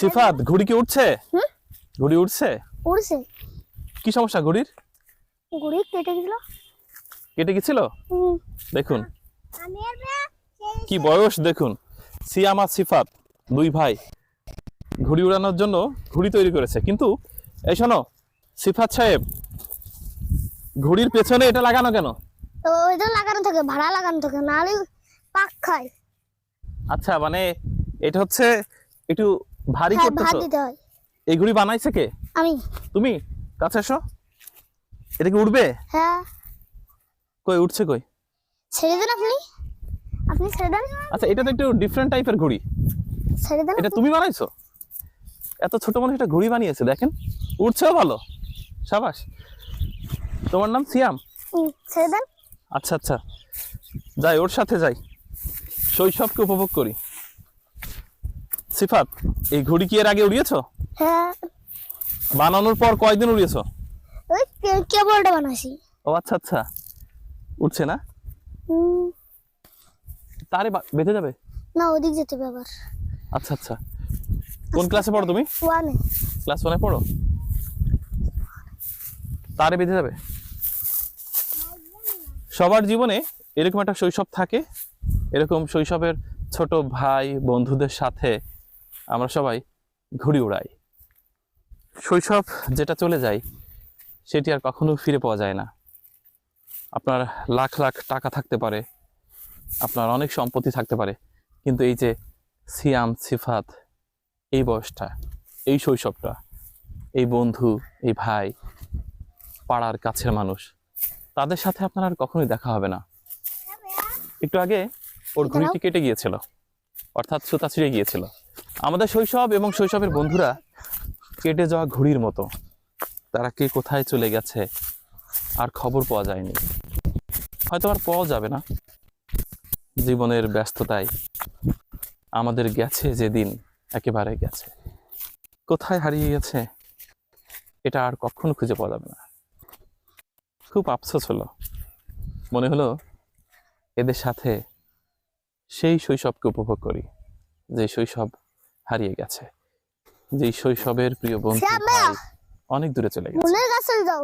সিফাত ঘুড়ি কি উঠছে ঘুড়ি উঠছে উড়ছে। কি সমস্যা ঘুড়ির? ঘুড়ি কেটে গেছিল। কেটে গেছিল? দেখুন। কি বয়স দেখুন। সিয়াম আর সিফাত দুই ভাই। ঘুড়ি উড়ানোর জন্য ঘুড়ি তৈরি করেছে। কিন্তু এই শোনো সিফাত সাহেব ঘুড়ির পেছনে এটা লাগানো কেন? ওইটা লাগানো থাকে ভাড়া লাগানো থাকে নাহলে পাক খায়। আচ্ছা মানে এটা হচ্ছে একটু ভারী হ্যাঁ করতেছো? ঘুড়ি বানাইছে কে? আমি। তুমি? কাছে এসো। এটা কি উঠবে? হ্যাঁ। কই উঠছে কই? ছেড়ে দেন আপনি। আপনি ছেড়ে দেন। আচ্ছা এটা তো একটু ডিফারেন্ট টাইপের ঘুড়ি। ছেড়ে দেন এটা তুমি বানাইছো? এত ছোট মানুষ একটা ঘুড়ি বানিয়েছে দেখেন। উঠছেও ভালো। সাবাস। তোমার নাম সিয়াম? ছেড়ে দেন। আচ্ছা আচ্ছা। যাই ওর সাথে যাই। শৈশবকে উপভোগ করি। সিফাত এই ঘুড়ি কি এর আগে উড়িয়েছো? হ্যাঁ। বানানোর পর কয়দিন উড়িয়েছো? ওই কেবলটা বানাইছি। ও আচ্ছা আচ্ছা। উঠছে না? তারে বেঁধে যাবে? না ওদিক যেতে হবে আবার। আচ্ছা আচ্ছা। কোন ক্লাসে পড়ো তুমি? ওয়ানে। ক্লাস ওয়ানে পড়ো? তারে বেঁধে যাবে? সবার জীবনে এরকম একটা শৈশব থাকে। এরকম শৈশবের ছোট ভাই বন্ধুদের সাথে আমরা সবাই ঘুড়ি উড়াই। শৈশব? যেটা চলে যায় সেটি আর কখনো ফিরে পাওয়া যায় না। আপনার লাখ লাখ টাকা থাকতে পারে আপনার অনেক সম্পত্তি থাকতে পারে কিন্তু এই যে সিয়াম সিফাত এই বয়সটা এই শৈশবটা এই বন্ধু এই ভাই পাড়ার কাছের মানুষ তাদের সাথে আপনার আর কখনোই দেখা হবে না। একটু আগে ওর ঘুড়িটি কেটে গিয়েছিল অর্থাৎ সুতা ছিঁড়ে গিয়েছিল। আমাদের শৈশব এবং শৈশবের বন্ধুরা কেটে যাওয়া ঘুড়ির মতো। তারা কে কোথায় চলে গেছে আর খবর পাওয়া যায়নি। হয়তো আর পাওয়া যাবে না। জীবনের ব্যস্ততায় আমাদের গেছে যেদিন একেবারে গেছে। কোথায় হারিয়ে গেছে এটা আর কখনো খুঁজে পাওয়া যাবে না। খুব আফসোস হলো। মনে হলো এদের সাথে সেই শৈশবকে উপভোগ করি। যে শৈশব হারিয়ে গেছে। যে শৈশবের প্রিয় বন্ধু অনেক দূরে চলে গেছে। যাও।